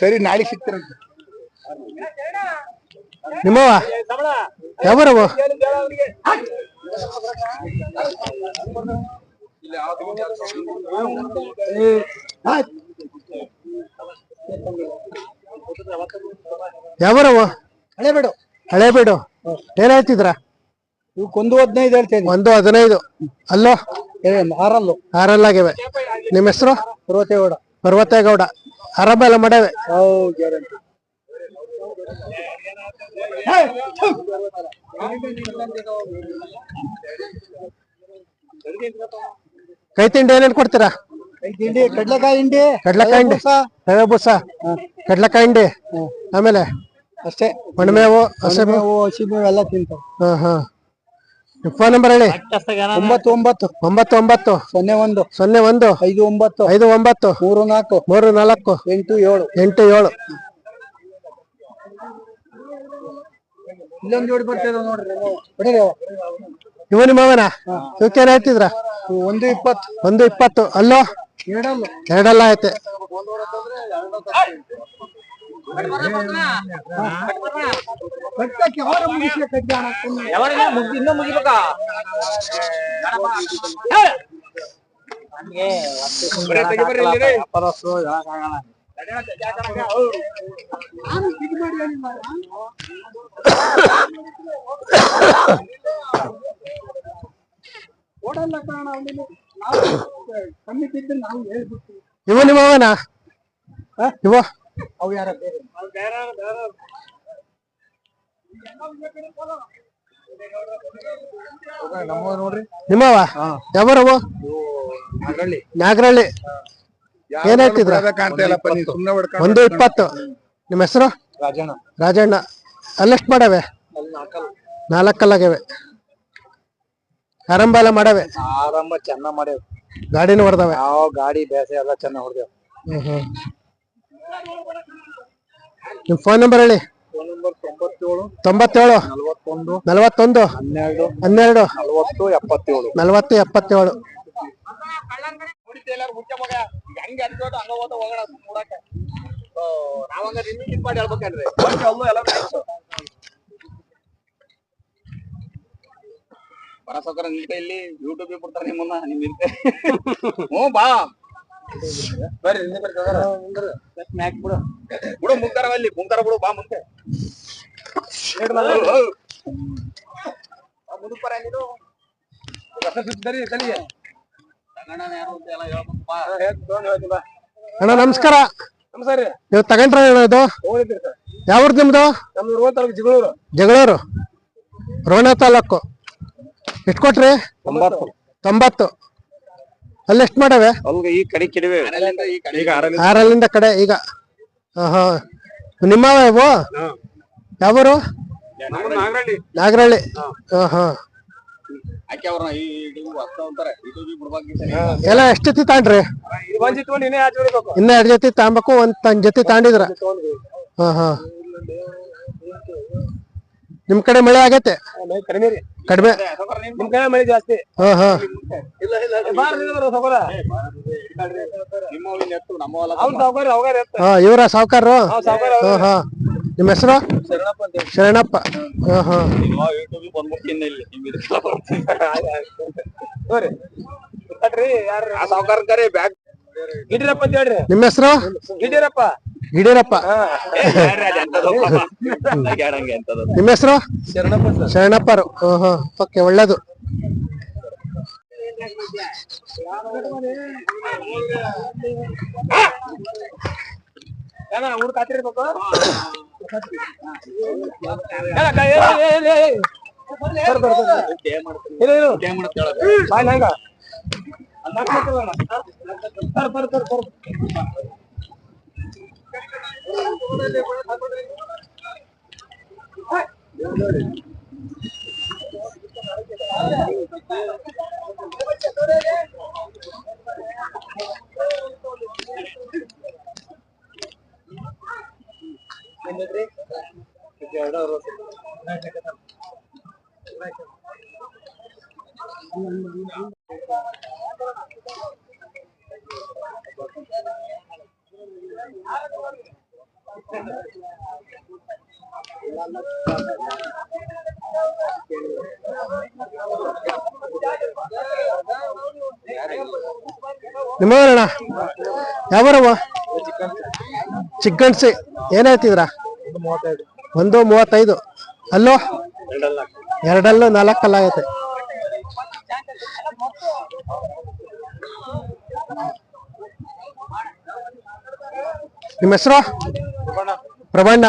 ಸರಿ ನಾಳೆ ಸಿಗ್ತೀರಂತ. ನಿಮ್ಮವ ಯಾವರವು ಯಾವರವ ಹಳೆ ಬೇಡ ಹಳೆ ಬಿಡು ಏನ್ ಹೇಳ್ತಿದ್ರ? ಒಂದು ಹದಿನೈದು ಹೇಳ್ತೇನೆ. ಒಂದು ಹದಿನೈದು. ಅಲ್ಲೋ? ಆರಲ್ಲು. ಆಗಿವೆ ನಿಮ್ಮ ಹೆಸರು? ಪರ್ವತೇಗೌಡ. ಪರ್ವತೇಗೌಡ. ಆರಂಭ ಎಲ್ಲ ಮಾಡವೆ ಹೌದು ಗ್ಯಾರಂಟಿ. ಕೈ ತಿಂಡಿ ಏನೇನು ಕೊಡ್ತೀರಾ? ಕಡ್ಲೆಕಾಯಿ ಹಿಂಡಿ ಕಡ್ಲೆಕಾಯಿ ಹಿಂಡಿ. ರವೆ ಬೂಸ ಕಡ್ಲೆಕಾಯಿ ಹಿಂಡಿ. ಆಮೇಲೆ? ಅಷ್ಟೇ. ಒಣಮೇವು ಹಸೆ ಮೇವು. ಹಸಿಮೇವು ಹಸಿಮೇವು ಎಲ್ಲ ತಿಂತಾವ ಹಾ ಹಾ. ಫೋನ್ ನಂಬರ್ ಹೇಳಿ. ಒಂಬತ್ತು ಒಂಬತ್ತು ಒಂಬತ್ತು ಒಂಬತ್ತು ಸೊನ್ನೆ ಒಂದು. ಸೊನ್ನೆ ಒಂದು. ಐದು ಒಂಬತ್ತು. ಐದು ಒಂಬತ್ತು. ಮೂರು ನಾಲ್ಕು. ಮೂರು ನಾಲ್ಕು. ಎಂಟು ಏಳು. ಎಂಟು ಏಳು. ಇಲ್ಲೊಂದು ಜೋಡಿ ಬರ್ತಿದ ನೋಡ್ರಿ ಹೊಡೀರಿ ಅವ. ಇವ ನಿಮ್ಮವನ ಇವಕ್ಕೇನ್ ಹೇಳ್ತಿದ್ರ? ಇವು ಒಂದು ಇಪ್ಪತ್ತು. ಒಂದು ಇಪ್ಪತ್ತು. ಅಲ್ಲೋ? ಎರಡಲ್ಲ. ಎರಡೆಲ್ಲ ಐತೆ ಕಟ್ಟಕ್ಕೆ ಅವರ ಕಟ್ಟಿ. ಇನ್ನೂ ಮುಗಿಬೇಕಾ? ಹೇಳಿ ಹೇಳ್ಬಿಡ್ತೀವಿ ನಿಮ್ಮ ನಿಮ್ಮವನ ಇವ? ಅವು ಯಾರ? ನೋಡ್ರಿ. ನಿಮ್ಮವ ಯಾವ ನಾಗರಳ್ಳಿ. ಏನ್ ಹೇಳ್ತಿದ್ರ ಕಾಣ್ತಾ ಇಲ್ಲಪ್ಪ ನೀನ್ ಸುಮ್ನೆ ಹೊಡ್ಕೊಂಡು ಒಂದು ಇಪ್ಪತ್ತು. ನಿಮ್ಮ ಹೆಸರು? ರಾಜಣ್ಣ. ರಾಜಣ್ಣ. ಅಲ್ಲೆಷ್ಟು ಮಾಡವೆ? ನಾಲ್ಕಲ್ಲಾಗಿವೆ ಆರಂಭ ಎಲ್ಲ ಮಾಡವೆ? ಆರಂಭ ಚೆನ್ನಾಗ್ ಮಾಡ್ಯಾವ. ಗಾಡಿನ ಹೊಡೆದವೆ? ಯಾವ ಗಾಡಿ ಬೇಸೆ ಎಲ್ಲ ಚೆನ್ನಾಗ್ ಹೊಡೆದೇವ್. ನಿಮ್ ಫೋನ್ ನಂಬರ್ ಹೇಳಿ. ತೊಂಬತ್ತೇಳು ನಲವತ್ತೊಂದು ನಲವತ್ತೊಂದು ಹನ್ನೆರಡು ಹನ್ನೆರಡು ನಲವತ್ತು ಎಪ್ಪತ್ತೇಳು. ನಲವತ್ತು ಎಪ್ಪತ್ತೇಳು. ನಾವಂಗ ರಿಮೀಟ್ ಮಾಡಿ ಹೇಳ್ಬೇಕಂದ್ರೆ ಬರಸೋಕರ ನಿಂತ ಇಲ್ಲಿ ಯೂಟ್ಯೂಬ್ ಬಿಡ್ತಾರೆ ನಿಮ್ಮನ್ನ ನಿಮ್ ಇರ್ತೆ ಹ್ಞೂ ಬಾ. ಬರ್ರಿ ಮ್ಯಾಕ್ ಬಿಡು. ಬಿಡು ಮುಂತಾರ ಅಲ್ಲಿ ಮುಂತಾರ ಬಿಡು ಬಾ ಮುಂದೆ. ನೀನು ಎಲ್ಲ ಬಾ ಅಣ್ಣ ನಮಸ್ಕಾರ. ನಮಸ್ಕಾರ ರೀ. ನೀವು ತಗೊಂಡ್ರ ಇದು? ಹೋಗಿದ್ರಿ ಸರ್. ಯಾವ್ದು ನಿಮ್ದು? ತಾಲೂಕು ಜಿಗಳೂರು. ಜಗಳೂರು. ರೋಣ ತಾಲೂಕು. ಎಷ್ಟು ಕೊಟ್ರಿ? ಒಂಬತ್ತು ತೊಂಬತ್ತು. ಅಲ್ಲಿ ಎಷ್ಟು ಮಾಡವೆ? ಈ ಕಡೆ ಕೆಡವೆ. ಈಗ ಆರಲ್ಲಿ ಆರಲ್ಲಿಂದ ಕಡೆ ಈಗ. ಹಾ ನಿಮ್ಮವ ಇವು? ಯಾವರು? ನಾಗರಳ್ಳಿ. ನಾಗರಳ್ಳಿ. ಹಾ. ಹಾ ಆಕೆ ಈ ಇದು ಹಸ್ತ ಅಂತಾರೆ? ಇದು ಬಿಡ್ಬೇಕು ಎಲ್ಲ ಎಷ್ಟು ಜೊತೆ ತಾಂಡ್ರಿ? ಇದು ಒಂದ್ ಇಟ್ಕೊಂಡು ಇನ್ನೇ ಆಚೆ ಹೊಡಿಬೇಕು ಇನ್ನ ಎರಡ್ ಜೊತೆ ತಾಂಬೇಕು ಒಂದ್ ತನ್ ಜೊತೆ ತಾಂಡಿದ್ರ. ಹಾ ಹಾ. ನಿಮ್ ಕಡೆ ಮಳೆ ಆಗೈತೆ? ಕಡಿಮೆ ರೀ. ಕಡಿಮೆ? ನಿಮ್ ಕಡೆ ಮಳೆ ಜಾಸ್ತಿ? ಹಾ ಹಾ. ಇಲ್ಲ ಇಲ್ಲ ಸೌಕರ ನಿಮ್ಮ ನೆಟ್ಟು ನಮ್ಮ ಹೊಲ ಅವ್ನ ಸೌಕರ್ಯ ಅವಾಗ ಹಾ ಇವ್ರ ಸಾವ್ಕಾರ್ರು? ಸಾವುಕಾರ ಹಾ ಹಾ. ನಿಮ್ಮ ಹೆಸರು? ಶರಣಪ್ಪ ಅಂತ ಹೇಳಿ. ಶರಣಪ್ಪ. ಹಾ ಹಾ. ಯೂಟ್ಯೂಬ್ ಬಂದ್ಬಿಡ್ತೀನಿ ಇಲ್ಲಿ. ಇದಕ್ಕೆಲ್ಲ ಬರ್ತೀನಿ ಕಟ್ರಿ ಆ ಕರೆ ಬ್ಯಾಗ್. ಗಿಡಿರಪ್ಪ ಅಂತ ಹೇಳ್ರಿ. ನಿಮ್ಮ ಹೆಸರು? ಗಿಡಿರಪ್ಪ ಹಿಡೀರಪ್ಪ ನಿಮ್ ನಿಮ್ಮ ಹೆಸರು? ಶರಣಪ್ಪ ಸರ್. ಶರಣಪ್ಪರು. ಹಾ ಹಾ. ಓಕೆ ಒಳ್ಳೇದು. ಏನ ಊರ್ ಕಾತಿರ್ಬೇಕು ಕ- ಬರ್- ಬರ್. ನಿಮ್ಮವರಣ್ಣ? ಯಾವರವ ಚಿಕ್ಕಣ್ಸಿ. ಏನಾಯ್ತಿದ್ರಾ ಒಂದು ಮೂವತ್ತೈದು. ಅಲ್ಲೋ? ಎರಡಲ್ಲೂ ನಾಲ್ಕಲ್ಲ ಆಗೈತೆ ನಿಮ್ಮ ಹೆಸರು? ಪ್ರಬಣ್ಣ.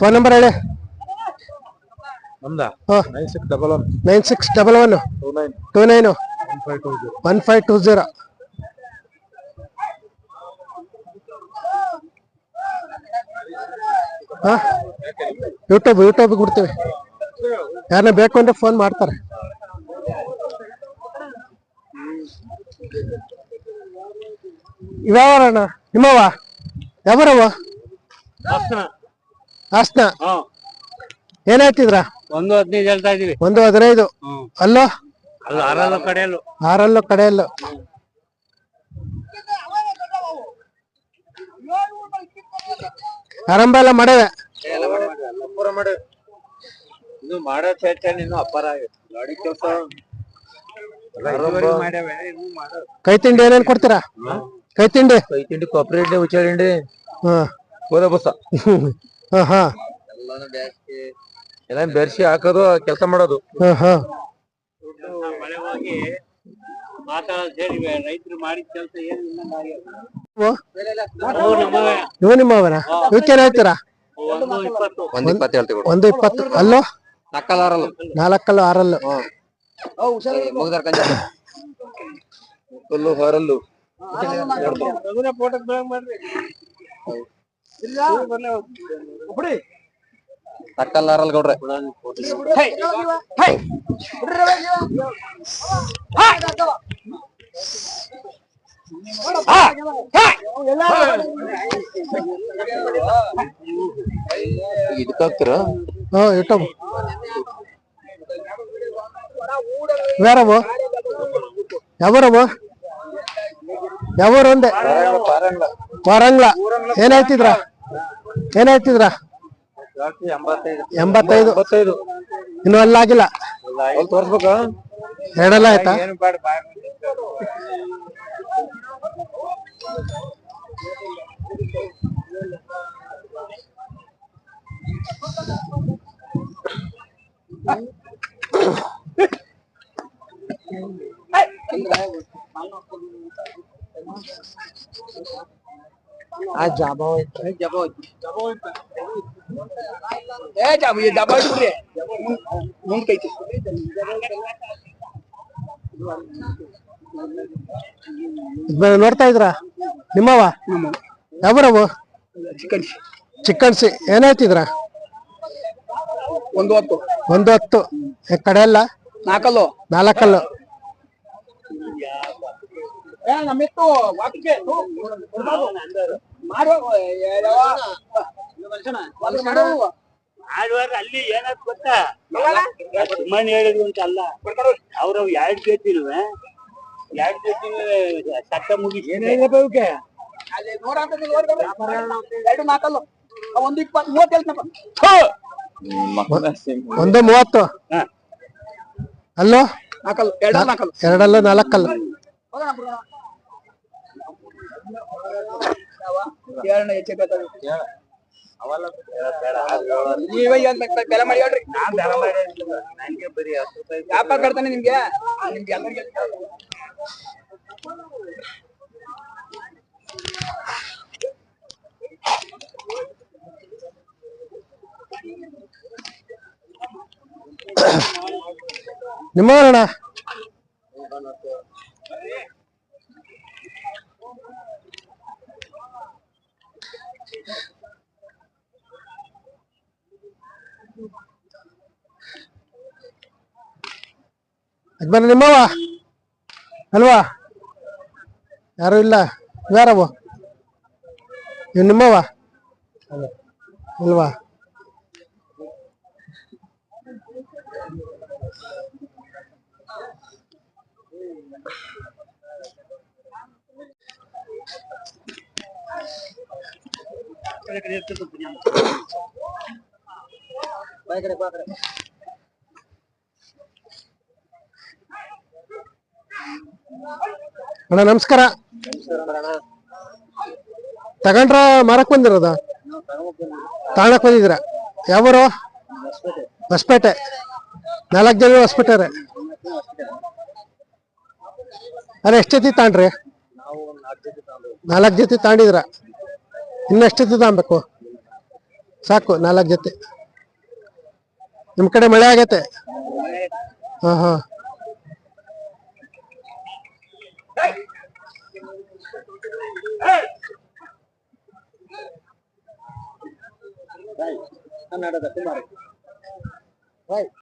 ಫೋನ್ ನಂಬರ್ ಹೇಳಿ. Nine six double one. Nine six double one. Two nine. Two nine. One five two zero one five two zero ಹಾ? ಯೂಟ್ಯೂಬ್ ಯೂಟ್ಯೂಬ್ ಬಿಡ್ತೀವಿ. ಯಾರನ್ನ ಬೇಕು ಅಂದ್ರೆ ಫೋನ್ ಮಾಡ್ತಾರೆ. ಇವ್ಯಾವಣ್ಣ ನಿಮ್ಮವ ಯಾವರವ ಹಾಸನ. ಏನಾಯ್ತಿದ್ರ ಒಂದು ಹದಿನೈದು ಹೇಳ್ತಾ ಇದೀವಿ. ಒಂದು ಹದಿನೈದು. ಅಲ್ಲೋ ಆರಲ್ಲೋ ಕಡೆಯಲ್ಲೂ. ಆರಲ್ಲೂ ಕಡೆಯಲ್ಲೂ. ಆರಂಭ ಎಲ್ಲ ಮಾಡವೆ ಇದು ಮಾಡೋ ಗಾಡಿ ಕೆಲಸ ಇನ್ನು ಕೈ ತಿಂಡಿ ಏನೇನ್ ಕೊಡ್ತೀರಾ? ಕೈ ತಿಂಡಿ? ಕೈ ತಿಂಡಿ ಕೊಬ್ಬರಿ ಉಚ್ಚಾರಿಂಡಿ ಹೋದ ಬುಸ. ಹಾ ಹಾ. ಎಲ್ಲ ಬೆರ್ಸಿ ಹಾಕೋದು ಕೆಲಸ ಮಾಡೋದು. ಹಾ ಹಾ. ಮಳೆ ಹೋಗಿ ಮಾತಾಡೋದು ಹೇಳಿ ರೈತರು ಮಾಡಿದ ಕೆಲಸ ಏನು ಓ, ನಮ್ಮವೇ ಇವು ನಿಮ್ಮವನ? ಇವಕ್ಕೇನ್ ಹೇಳ್ತೀರಾ? ಒಂದು ಇಪ್ಪತ್ತು ಒಂದ್ ಇಪ್ಪತ್ತು ಹೇಳ್ತೀವಿ ಒಂದು ಇಪ್ಪತ್ತು. ಅಲ್ಲೋ? ನಕ್ಕಲಾರಲ್ಲ ನಾಲ್ಕಲ್ಲು ಆರಲ್ಲು. ಮುಗ್ದಾರ ಕಂಜ. ಹೊರಲ್ಲು ಫೋಟೋ ಮಾಡ್ರಿ ನಕ್ಕಲಾರಲ್ಲ ಗೌಡ್ರೆ. ಇದಕ್ಕಾಗ್ತೀರ? ಹಾ ಯೂಟ್ಯೂಬ್ ಯಾರವು ಯಾವರವು ಯಾವೂರು ಒಂದೇ ವಾರಂಗ್ಲ ಏನ್ ಹೇಳ್ತಿದ್ರ? ಏನ್ ಹೇಳ್ತಿದ್ರ? ಎಂಬತ್ತೈದು. ಇನ್ನು ಅಲ್ಲಾಗಿಲ್ಲ. ಅಲ್ಲಿ ತೋರ್ಸ್ಬೇಕಾ? ಎರಡೆಲ್ಲ ಆಯ್ತಾ ಏನು ಬೇಡ ಬಾಯ್ ಆ ಜಾಬ ಏ ಜಾಬ್ ಡಬ್ಬ ಇಟ್ಬಿಡ್ರಿ ಮುಂದ್ ಕೈತಿ ನೋಡ್ತಾ ಇದ್ರ? ನಿಮ್ಮವ ಯಾವರವು ಚಿಕನ್ಸಿ ಚಿಕನ್ಸಿ ಏನಾಯ್ತಿದ್ರ ಹೇಳ್ತಿದ್ರ? ಒಂದು ಹೊತ್ತು. ಒಂದು ಹತ್ತು. ಕಡೆ ಎಲ್ಲ? ನಾಲ್ಕಲ್ಲು. ನಾಲ್ಕಲ್ಲು. ಮಾಡುವ ಆಡ್ವಾರ ಅಲ್ಲಿ ಏನಾದ್ ಗೊತ್ತಾ? ಸುಮ್ಮನೆ ಹೇಳಿದ್ರು ಅಂತ ಅಲ್ಲ. ಅವ್ರ ಎರಡ್ ಕೇಳ್ತಿಲ್ವ ಎರಡ್ ಜೊತೆ ಸಟ್ಟ ಮುಗಿಸಿ ಎರಡು ಒಂದು ಇಪ್ಪತ್ತು ಮೂವತ್ತು ಹೇಳ್ತಪ್ಪ ಒಂದು ಮೂವತ್ತು. ಹಾ. ಅಲ್ಲೋ? ನಾಲ್ಕಲ್ಲ. ಎರಡು ನಾಲ್ಕಲ್ಲ. ಎರಡಲ್ಲ ನಾಲ್ಕಲ್ಲ. ಹೋಗೋಣ ಬಿಡೋಣ. ಏಳನೇ ಹೆಚ್ಚು ಬೇಕಾದ್ರೆ ನೀವೇ ಏನ್ ಬೆಲೆ ಮಾಡಿ ಹೇಳ್ರಿ. ವ್ಯಾಪಾರ ಕಟ್ತಾನೆ ನಿಮ್ಗೆ? ನಿಮ್ಗೆ ಎಲ್ಲರಿಗೆ? ನಿಮ್ಮವರಣ್ಣ ಯಜಮಾನ ನಿಮ್ಮವ ಅಲ್ವಾ ಯಾರು ಇಲ್ಲ ಯಾರವು ಇವ್ ನಿಮ್ಮವ ಇಲ್ವಾ ಅಣ್ಣ, ನಮಸ್ಕಾರ. ತಗೊಂಡ್ರ ಮಾರಕ್ ಬಂದಿರೋದ? ತಗೊಳಕ್ ಬಂದಿದ್ರ ಯಾವರು? ಹೊಸಪೇಟೆ. ನಾಲ್ಕು ಜನ ಹೊಸಪೇಟೆ ರೀ ಎಷ್ಟು ಜೊತೆ ತಾಂಡ್ರಿ ನಾಲ್ಕು ಜೊತೆ ತಾಂಡಿದ್ರ ಇನ್ನು ತಾಂಬೇಕು ಸಾಕು, ನಾಲ್ಕು ಜೊತೆ. ನಿಮ್ ಕಡೆ ಮಳೆ ಆಗೈತೆ? ಹಾ ಹಾ. ರಾಯ್ ಕನ್ನಡದ ಕುಮಾರ ರಾಯ್